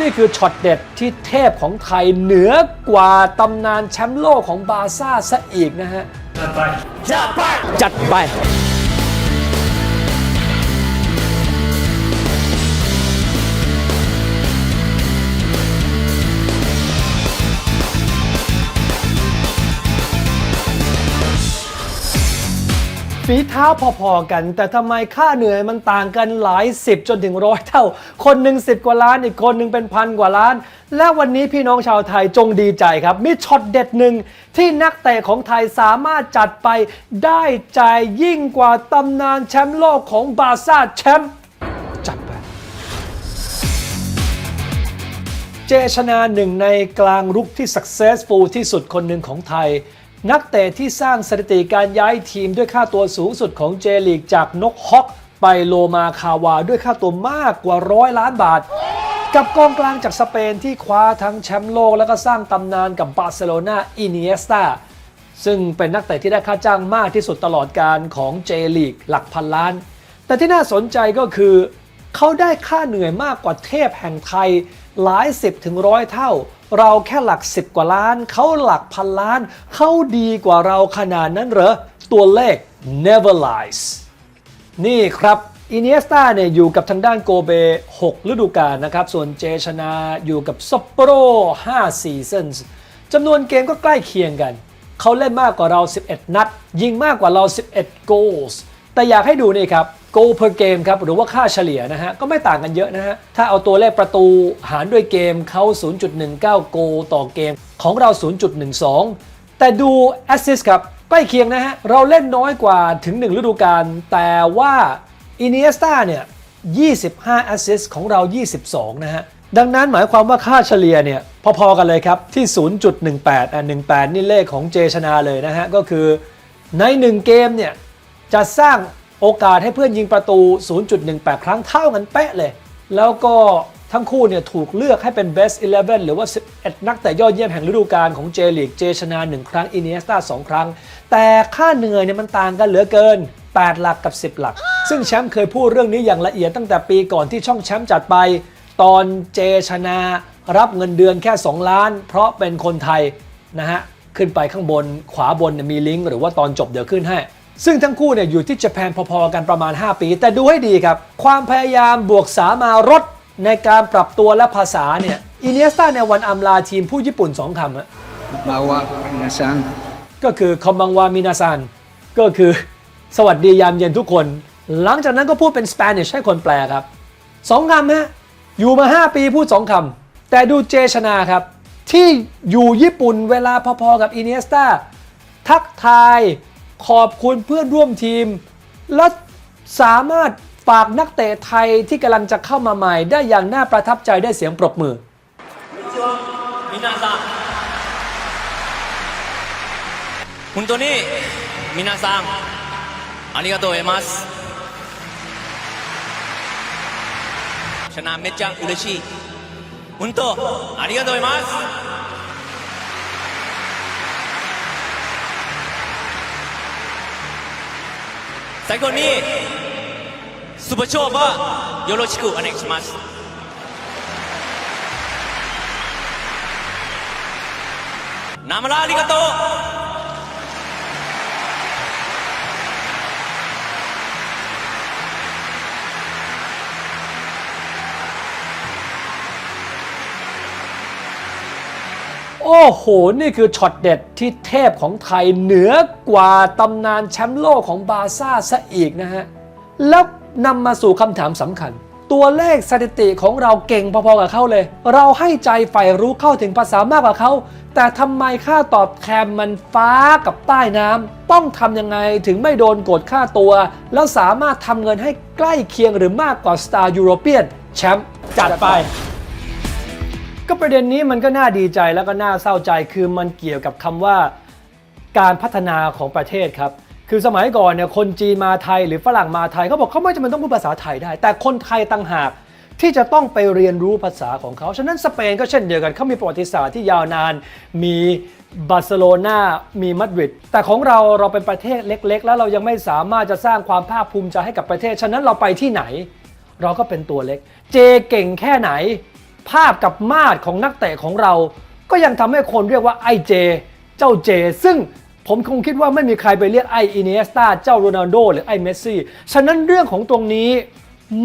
นี่คือช็อตเด็ดที่เทพของไทยเหนือกว่าตำนานแชมป์โลกของบาซ่าซะอีกนะฮะ จัดไป จัดไป ฝีเท้าพอๆกัน แต่ทำไมค่าเหนื่อยมันต่างกันหลายสิบจนถึงร้อยเท่า คนหนึ่งสิบกว่าล้านอีกคนหนึ่งเป็นพันกว่าล้าน และวันนี้พี่น้องชาวไทยจงดีใจครับ มีช็อตเด็ดหนึ่งที่นักเตะของไทยสามารถจัดไปได้ใจยิ่งกว่าตำนานแชมป์โลกของบาซ่าแชมป์จัดไปเจชนาหนึ่งในกลางรุกที่ successful ที่สุดคนหนึ่งของไทย นักเตะที่สร้างสถิติการย้ายทีมด้วยค่าตัวสูงสุดของเจลีกจากนกฮอกไปโลมาคาวาด้วยค่าตัวมากกว่าร้อยล้านบาท กับกองกลางจากสเปนที่คว้าทั้งแชมป์โลกแล้วก็สร้างตำนานกับบาร์เซโลนาอินิเนสตาซึ่งเป็นนักเตะที่ได้ค่าจ้างมากที่สุดตลอดการของเจลีกหลักพันล้าน แต่ที่น่าสนใจก็คือ เขาได้ค่าเหนื่อยมากกว่าเทพแห่งไทยหลายสิบถึงร้อยเท่า เราแค่หลักสิบกว่าล้าน เขาหลักพันล้าน เขาดีกว่าเราขนาดนั้นเหรอ ตัวเลข never lies นี่ครับอินเนสตาเนี่ยอยู่กับทางด้านโกเบ 6 ฤดูกาลนะครับ ส่วนเจชนาอยู่กับซัปโปโร5ซีซันส์จำนวนเกมก็ใกล้เคียงกัน เขาเล่นมากกว่าเรา 11 นัด ยิงมากกว่าเรา 11 goals แต่อยากให้ดูนี่ครับ goal per game ครับหรือว่าค่าเฉลี่ยนะฮะ ก็ไม่ต่างกันเยอะนะฮะ ถ้าเอาตัวเลขประตูหารด้วยเกมเขา 0.19 goal ต่อเกม ของเรา 0.12 แต่ดู assist ครับใกล้เคียงนะฮะ เราเล่นน้อยกว่าถึง 1 ฤดูกาลแต่ว่าอินเนสตาเนี่ย 25 assist ของเรา 22 นะฮะ ดังนั้นหมายความว่าค่าเฉลี่ยเนี่ย พอๆกันเลยครับ ที่ 0.18 อะ 18 นี่เลขของเจชนาเลยนะฮะ ก็คือใน 1 เกมเนี่ย จะสร้างโอกาสให้เพื่อนยิงประตู 0.18 ครั้งเท่ากันเป๊ะเลย แล้วก็ทั้งคู่เนี่ยถูกเลือกให้เป็น best 11 หรือว่า 11 นักเตะยอดเยี่ยมแห่งฤดูกาลของเจลีก เจชนา 1 ครั้ง อินเนสตา2 ครั้ง แต่ค่าเหนื่อยเนี่ยมันต่างกันเหลือเกิน 8 หลักกับ 10 หลัก ซึ่งแชมป์เคยพูดเรื่องนี้อย่างละเอียดตั้งแต่ปีก่อนที่ช่องแชมป์จัดไป ตอนเจชนารับเงินเดือนแค่ 2 ล้าน เพราะเป็นคนไทยนะฮะ ขึ้นไปข้างบนขวาบนมีลิงก์หรือว่าตอนจบเดี๋ยวขึ้นให้ ซึ่งทั้งคู่เนี่ยอยู่ที่ญี่ปุ่นพอๆกันประมาณ 5 ปี แต่ดูให้ดีครับ ความพยายามบวกสามารถในการปรับตัวและภาษาเนี่ยอินเนสตาในวันอำลาทีมผู้ญี่ปุ่น2คำอะ bahwa minasan ก็คือคอมบังวามินาซันก็คือสวัสดียามเย็นทุกคน หลังจากนั้นก็พูดเป็นสเปนิชให้คนแปลครับสองคำฮะอยู่มา 5 ปีพูด2คำแต่ดูเจชนาครับ ที่อยู่ญี่ปุ่นเวลาพอๆกับอินเนสตาทักทาย ขอบคุณเพื่อนร่วมทีม และสามารถฝากนักเตะไทยที่กำลังจะเข้ามาใหม่ ได้อย่างน่าประทับใจได้เสียงปรบมือ 皆さん本当に皆さんありがとうございますชนะめっちゃ嬉しい本当ありがとうございます 最後にスーパーショーはよろしくお願いします。ナムラありがとう。 อ้โห นี่คือช็อตเด็ดที่เทพของไทยเหนือกว่าตำนานแชมป์โลกของบาซ่าซะอีกนะฮะ แล้วนำมาสู่คำถามสำคัญ ตัวเลขสถิติของเราเก่งพอๆกับเขาเลย เราให้ใจใฝ่รู้เข้าถึงภาษามากกว่าเขา แต่ทำไมค่าตอบแทนมันฟ้ากับใต้น้ำต้องทำยังไงถึงไม่โดนกดค่าตัว แล้วสามารถทำเงินให้ใกล้เคียงหรือมากกว่าสตาร์ยูโรเปียนแชมป์จัดไป ก็ประเด็นนี้มันก็น่าดีใจแล้วก็น่าเศร้าใจคือมันเกี่ยวกับคำว่าการพัฒนาของประเทศครับ คือสมัยก่อนเนี่ยคนจีนมาไทยหรือฝรั่งมาไทยเขาบอกเขาไม่จำเป็นต้องพูดภาษาไทยได้ แต่คนไทยต่างหากที่จะต้องไปเรียนรู้ภาษาของเขา ฉะนั้นสเปนก็เช่นเดียวกันเขามีประวัติศาสตร์ที่ยาวนาน มีบาร์เซโลนามีมาดริด แต่ของเราเราเป็นประเทศเล็ก ๆ แล้วเรายังไม่สามารถจะสร้างความภาคภูมิใจให้กับประเทศ ฉะนั้นเราไปที่ไหน เราก็เป็นตัวเล็ก เจเก่งแค่ไหน ภาพกับมาดของนักเตะของเรา ก็ยังทำให้คนเรียกว่าไอเจ เจ้าเจ ซึ่งผมคงคิดว่าไม่มีใครไปเรียกไออินเนสตาเจ้าโรนัลโดหรือไอเมสซี่ ฉะนั้นเรื่องของตรงนี้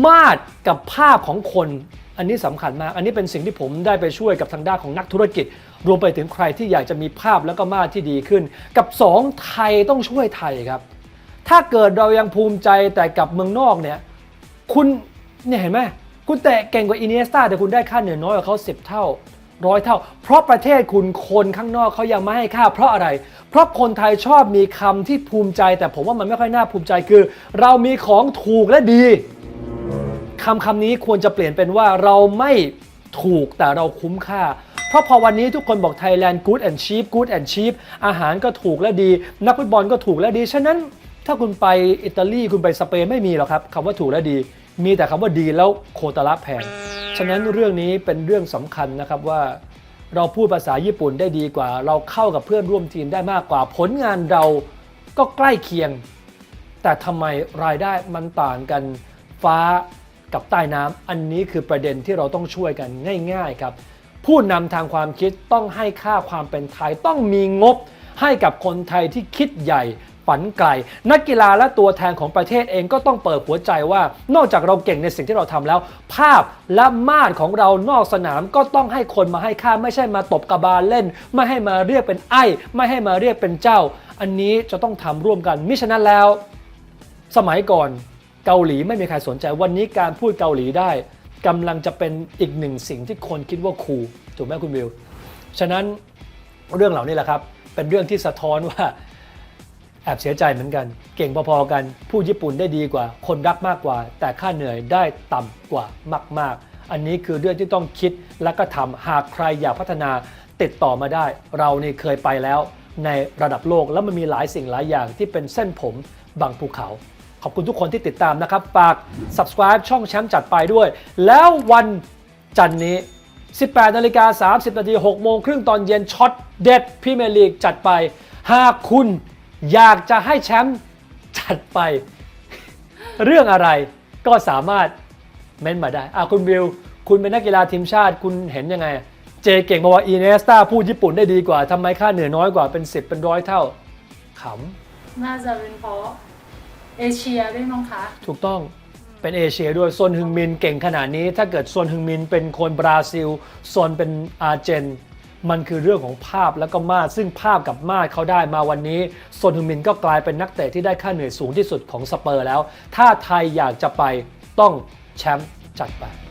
มาดกับภาพของคน อันนี้สำคัญมาก อันนี้เป็นสิ่งที่ผมได้ไปช่วยกับทางด้านของนักธุรกิจ รวมไปถึงใครที่อยากจะมีภาพแล้วก็มาดที่ดีขึ้น กับ 2 ไทยต้องช่วยไทยครับ ถ้าเกิดเรายังภูมิใจแต่กับเมืองนอกเนี่ย คุณเนี่ยเห็นไหม คุณเตะเก่งกว่าอินเนสตาแต่คุณได้ค่าเหนื่อยน้อยกว่าเขา10 เท่าร้อยเท่า เพราะประเทศคุณคนข้างนอกเขายังไม่ให้ค่า เพราะอะไร เพราะคนไทยชอบมีคำที่ภูมิใจ แต่ผมว่ามันไม่ค่อยน่าภูมิใจคือ เรามีของถูกและดีคำคำนี้ควรจะเปลี่ยนเป็นว่าเราไม่ถูกแต่เราคุ้มค่า เพราะพอวันนี้ทุกคนบอก Thailand good and cheap good and cheap อาหารก็ถูกและดี นักฟุตบอลก็ถูกและดี ฉะนั้นถ้าคุณไปอิตาลีคุณไปสเปนไม่มีหรอกครับคำว่าถูกและดี มีแต่คำว่าดีแล้วโคตรละแพง ฉะนั้นเรื่องนี้เป็นเรื่องสำคัญนะครับว่า เราพูดภาษาญี่ปุ่นได้ดีกว่า เราเข้ากับเพื่อนร่วมทีมได้มากกว่า ผลงานเราก็ใกล้เคียง แต่ทำไมรายได้มันต่างกันฟ้ากับใต้น้ำอันนี้คือประเด็นที่เราต้องช่วยกันง่าย ๆครับ ผู้นำทางความคิดต้องให้ค่าความเป็นไทยต้องมีงบให้กับคนไทยที่คิดใหญ่ ฝันไกล นักกีฬาและตัวแทนของประเทศเองก็ต้องเปิดหัวใจว่า นอกจากเราเก่งในสิ่งที่เราทำแล้ว ภาพและมาดของเรานอกสนามก็ต้องให้คนมาให้ค่าไม่ใช่มาตบกระบาลเล่น ไม่ให้มาเรียกเป็นไอ้ ไม่ให้มาเรียกเป็นเจ้า อันนี้จะต้องทำร่วมกันมิฉะนั้นแล้ว สมัยก่อนเกาหลีไม่มีใครสนใจวันนี้การพูดเกาหลีได้กำลังจะเป็นอีกหนึ่งสิ่งที่คนคิดว่าคูลถูกไหมคุณวิว ฉะนั้นเรื่องเหล่านี้แหละครับ เป็นเรื่องที่สะท้อนว่า แอบเสียใจเหมือนกัน เก่งพอๆกัน ผู้ญี่ปุ่นได้ดีกว่า คนรักมากกว่า แต่ค่าเหนื่อยได้ต่ำกว่ามาก ๆ อันนี้คือเรื่องที่ต้องคิดและก็ทำหากใครอยากพัฒนาติดต่อมาได้ เรานี่เคยไปแล้ว ในระดับโลกแล้วมันมีหลายสิ่งหลายอย่างที่เป็นเส้นผมบางภูเขา ขอบคุณทุกคนที่ติดตามนะครับฝาก subscribe ช่องแชมป์จัดไปด้วย แล้ววันจันนี้ 18นาฬิกา30นาที6โมงครึ่งตอนเย็นช็อตเด็ดพรีเมียร์ลีกจัดไปหากคุณ อยากจะให้แชมป์จัดไป เรื่องอะไรก็สามารถเม้นมาได้อะคุณวิว คุณเป็นนักกีฬาทีมชาติคุณเห็นยังไง เจเก่งบอกว่าอีเนสตาพูดญี่ปุ่นได้ดีกว่าทำไมค่าเหนื่อยน้อยกว่าเป็น 10 เป็นร้อยเท่าขน่าจะเป็นเพราะเอเชียด้วยมั้งคะำถูกต้องเป็นเอเชียด้วยซนฮึงมินเก่งขนาดนี้ ถ้าเกิดซนฮึงมินเป็นคนบราซิลซนเป็นอาร์เจน มันคือเรื่องของภาพแล้วก็มาซึ่งภาพกับมาเขาได้มาวันนี้โซนฮึมินก็กลายเป็นนักเตะที่ได้ค่าเหนื่อยสูงที่สุดของสเปอร์แล้ว ถ้าไทยอยากจะไปต้องแชมป์จัดไป